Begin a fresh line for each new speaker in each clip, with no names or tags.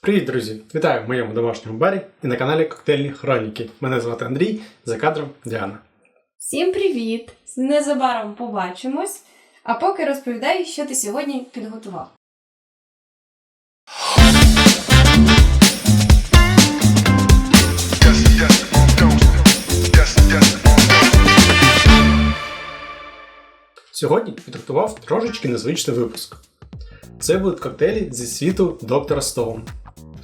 Привіт, друзі! Вітаю в моєму домашньому барі і на каналі Коктейльні Хроніки. Мене звати Андрій, за кадром Діана.
Всім привіт! Незабаром побачимось. А поки розповідай, що ти сьогодні підготував.
Сьогодні підготував трошечки незвичний випуск. Це будуть коктейлі зі світу Доктора Стоун.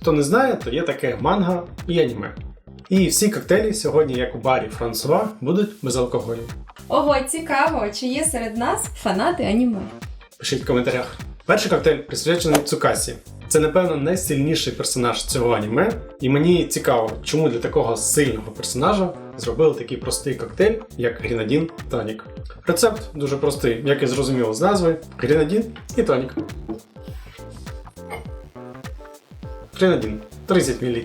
Хто не знає, то є таке манга і аніме. І всі коктейлі сьогодні, як у барі Франсуа, будуть без алкоголю.
Ого, цікаво, чи є серед нас фанати аніме.
Пишіть в коментарях. Перший коктейль присвячений Цукасі. Це, напевно, найсильніший персонаж цього аніме, і мені цікаво, чому для такого сильного персонажа зробили такий простий коктейль, як Грінадін Тонік. Рецепт дуже простий, як і зрозуміло з назви: Грінадін і тонік. Грінадін 30 мл.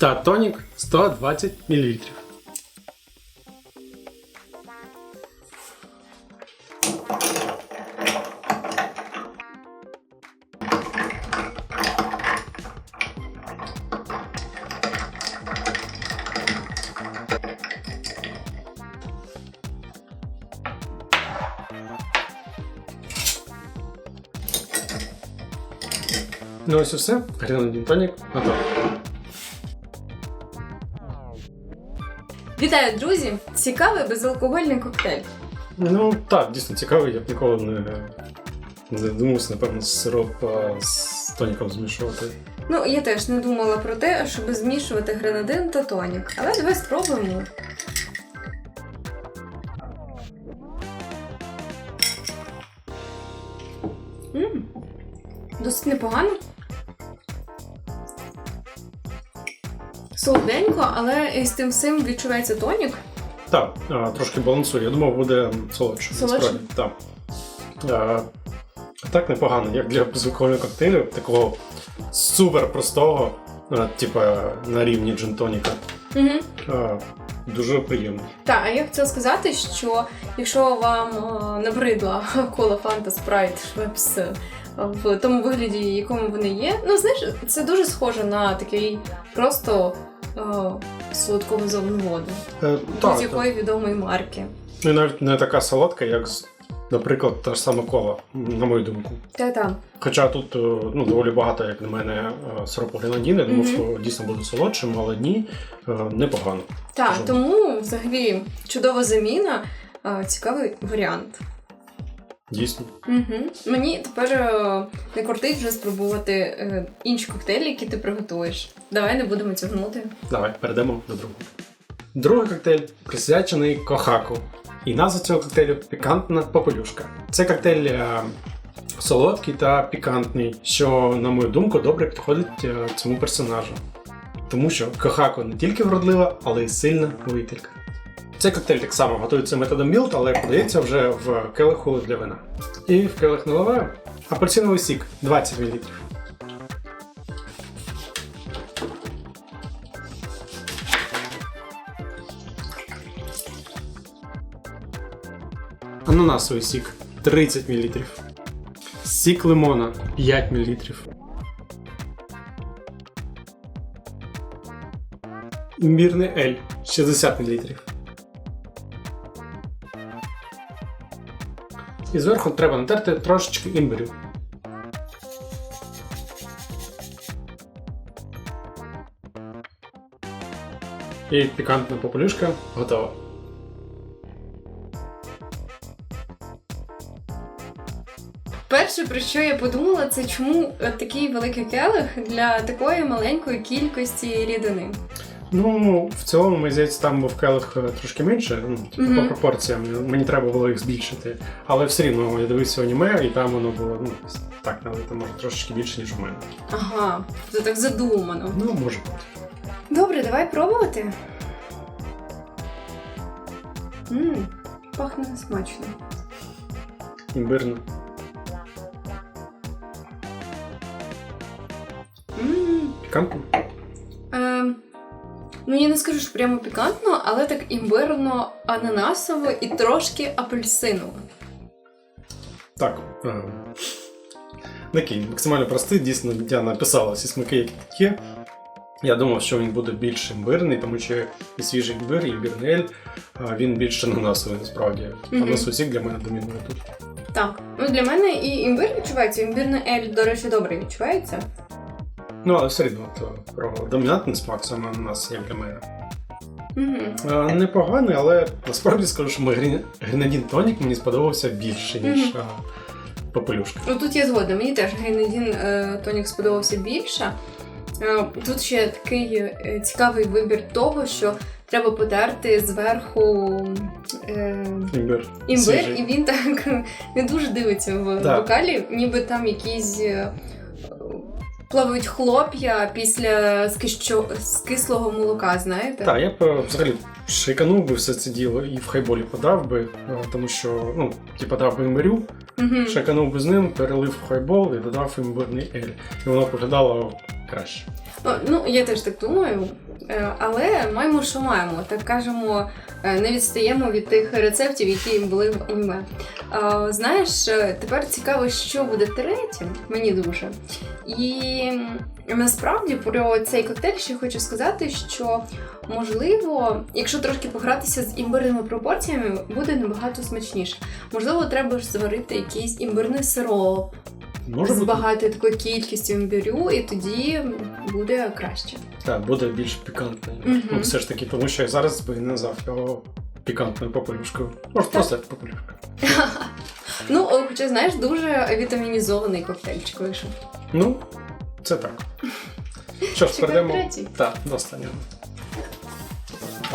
Та тонік 120 мл. Ну ось і все. Грінадін тонік готовий.
Вітаю, друзі! Цікавий безалкогольний коктейль.
Ну так, дійсно цікавий, я б ніколи не, задумався, напевно, сироп а, з тоніком змішувати.
Ну, я теж не думала про те, щоб змішувати гренадин та тонік. Але давай спробуємо. Досить непогано. Солоденько, але з тим всім відчувається тонік.
Так, трошки балансує. Я думав, буде солодше.
Солодше?
Так. Так непогано, як для безалкогольного коктейлю, такого супер простого, типа на рівні джин-тоніка.
Угу.
А, дуже приємно.
Так, а я хотіла сказати, що якщо вам набридла кола Фанта Спрайт Швепс в тому вигляді, якому вони є, ну знаєш, це дуже схоже на такий просто е, солодковозовну воду
Е, так,
будь-якої відомої марки.
Ну, і навіть не така солодка, як, наприклад, та ж сама кола, на мою думку.
Та-та.
Хоча тут е, ну, доволі багато, як на мене, сиропу гренадін. Я думав, що дійсно буде солодшим, але ні, непогано.
Так, тому взагалі чудова заміна, цікавий варіант.
Дійсно.
Угу. Мені тепер е, не кортить вже спробувати е, інші коктейлі, які ти приготуєш. Давай не будемо тягнути.
Давай, перейдемо до другого. Другий коктейль присвячений кохаку. І назва цього коктейлю пікантна попелюшка. Це коктейль е, солодкий та пікантний, що, на мою думку, добре підходить е, цьому персонажу. Тому що кохако не тільки вродлива, але й сильна воїтелька. Цей коктейль так само готується методом білд, але подається вже в келиху для вина. І в келих наливаю апельсиновий сік 20 мл. Ананасовий сік 30 мл. Сік лимона 5 мл. Імбірний ель 60 мл. І зверху треба натерти трошечки імбирю. І пікантна попелюшка готова.
Перше, про що я подумала, це чому такий великий келих для такої маленької кількості рідини.
Ну, в цілому, мені здається, там був келих е, трошки менше, ну, типу,
Мгм.
по пропорціям. Мені треба було їх збільшити. Але все рівно я дивився аніме, і там воно було ну, так налито, може, трошечки більше, ніж у мене.
Ага, це так задумано.
Ну, може бути.
Добре, давай пробувати. Мм, пахне смачно.
Імбирно.
Мм,
Пікантно.
Ну я не скажу, що прямо пікантно, але так імбирно, ананасово і трошки апельсиново.
Так. е, Такий максимально простий, дійсно, я написала всі смаки, які є. Я думав, що він буде більш імбирний, тому що і свіжий імбир, і імбірний ель, він більш ананасовий насправді.
Мгм.
Ананас усік для мене домінує тут.
Так, ну для мене і імбир відчувається, імбірна ель, до речі, добре відчувається.
Ну, але все рівно, то про домінантний смак саме ананас, як для мене. Е, Непоганий, але насправді скажу, що мій гренадін тонік мені сподобався більше, ніж
Мгм.
а, попелюшка.
Ну тут я згодна, мені теж гренадін е, тонік сподобався більше. Е, тут ще такий е, цікавий вибір того, що треба потерти зверху е,
Імбир.
імбир, і він так не дуже дивиться в
Так.
бокалі, ніби там якісь. Плавають хлоп'я після скищо... скислого молока, знаєте?
Так, я б е, взагалі шиканув би все це діло і в хайболі подав би, е, тому що, ну, типа дав би імбирю,
Угу.
шиканув би з ним, перелив в хайбол і додав імбирний ель. І воно виглядало краще.
Ну, я теж так думаю. Е, Але маємо, що маємо. Так кажемо, е, не відстаємо від тих рецептів, які були в аніме. Знаєш, е, тепер цікаво, що буде третім, мені дуже. І насправді про цей коктейль ще хочу сказати, що можливо, якщо трошки погратися з імбирними пропорціями, буде набагато смачніше. Можливо, треба ж зварити якийсь імбирний сироп,
Може бути.
збагати такою кількістю імбирю, і тоді буде краще.
Так, буде більш пікантний.
Мгм.
Ну, все ж таки, тому що я зараз би не назвав його пікантною попелюшкою. Може, просто як попелюшка.
Ну, о, хоча, знаєш, дуже вітамінізований коктейльчик вийшов.
Ну, це так. Що ж,
Чекай
перейдемо
третій.
так, до останнього.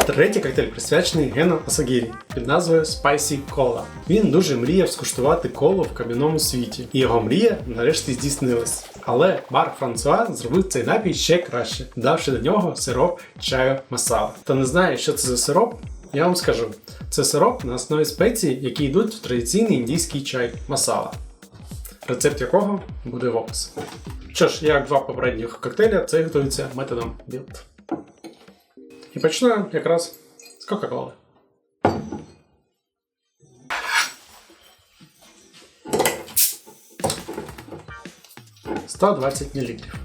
Третій коктейль присвячений Гену Асагірі під назвою Spicy Cola. Він дуже мріяв скуштувати колу в кам'яному світі, і його мрія нарешті здійснилась. Але бар Франсуа зробив цей напій ще краще, давши до нього сироп чаю масала. Хто не знає, що це за сироп, я вам скажу. Це сироп на основі спецій, які йдуть в традиційний індійський чай масала рецепт якого буде в описі. Що ж, як два попередніх коктейля, це готується методом білд. І почну якраз з Кока-Коли. Сто двадцять мілілітрів.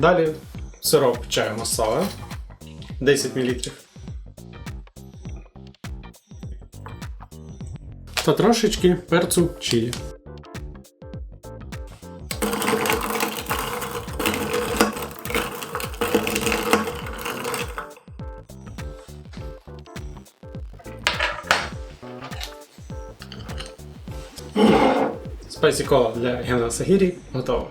Далі сироп чаю масала 10 мл. Та трошечки перцю чилі. Спайсі кола для Гена Сагірі готова.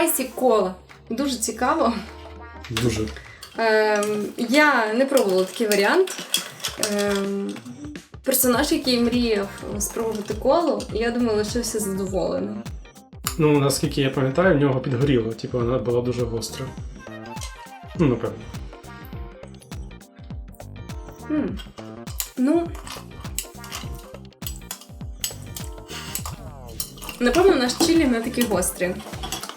Спайсі кола. Дуже цікаво.
Дуже.
Ем, я не пробувала такий варіант. Ем, персонаж, який мріяв спробувати колу, я думаю, лишився задоволеним.
Ну, наскільки я пам'ятаю, в нього підгоріло, типу вона була дуже гостра. Ну, напевно.
М. Ну. Напевно, наш чилі не такий гострий.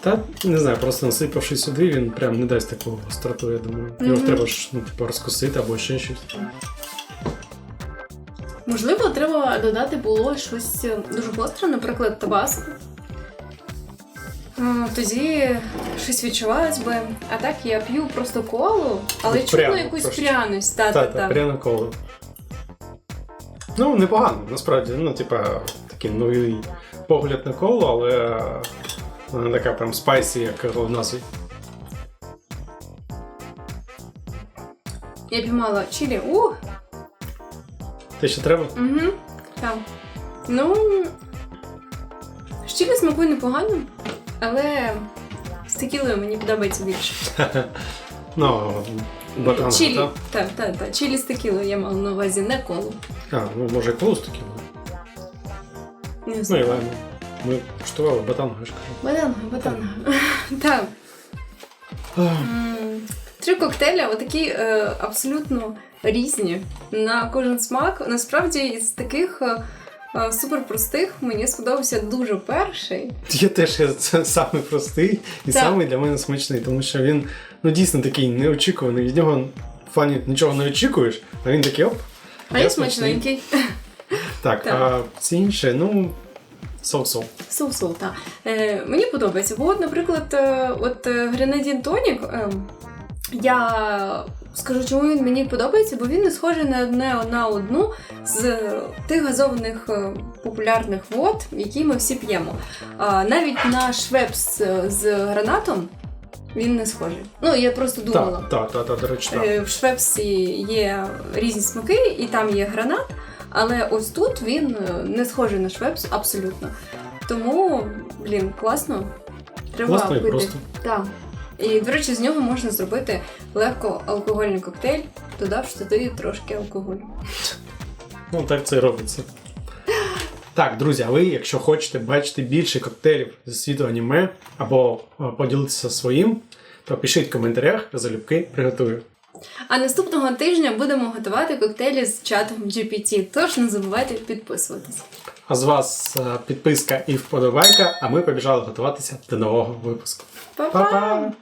Та не знаю, просто насипавши сюди, він прям не дасть такого гостроту, я думаю. Його
Мгм.
треба ж ну, типу, розкусити або ще щось.
Можливо, треба додати було щось е, дуже гостре, наприклад, табаско. Тоді щось відчувалось би. А так я п'ю просто колу, але
Ну,
чую якусь
трошечки.
пряність. Та,
Та,
та,
та,
та.
пряно коло. Ну, непогано, насправді. Ну, типа, такий новий погляд на коло, але вона така прям спайсі, як в назві.
Я піймала чилі. Ух!
Те, що треба?
Угу. Так. Ну. з Чилі смакує непогано, але з текілою мені подобається більше.
Ну, батан,
Чилі.
так?
Так, так, так. Чилі з текілою я мала на увазі, не колу.
А, ну може і колос такий.
Не
Ну і ладно. Ми куштували батангу, я ж кажу.
Батанга, батанга. Так. М, Три коктейлі, отакі е, абсолютно різні на кожен смак. Насправді із таких е, е, супер простих мені сподобався дуже перший.
Я теж я- це самий простий і
Так.
самий для мене смачний, тому що він ну дійсно такий неочікуваний. Від нього в плані нічого не очікуєш, а він такий оп.
А
я
я смачненький.
Так,
Так.
а всі інші, ну, соу-соу.
Соу-соу, так. Е, мені подобається. Бо, от, наприклад, е, от е, гренадін тонік. Е, я скажу, чому він мені подобається, бо він не схожий на одне на одну з тих газованих е, популярних вод, які ми всі п'ємо. А, навіть на швепс е, з гранатом він не схожий. Ну, я просто думала.
Так, так, так, до речі, так.
Е, В Швепсі є різні смаки, і там є гранат, але ось тут він е, не схожий на Швепс абсолютно. Тому, блін, класно. Треба
Класно
пити.
просто.
Так. І, до речі, з нього можна зробити легко алкогольний коктейль, додавши туди трошки алкоголю.
Ну, так це і робиться. Так, друзі, а ви, якщо хочете бачити більше коктейлів зі світу аніме або е, поділитися своїм, то пишіть в коментарях, залюбки приготую.
А наступного тижня будемо готувати коктейлі з чатом GPT, тож не забувайте підписуватись.
А з вас е, підписка і вподобайка, а ми побіжали готуватися до нового випуску. Па-па!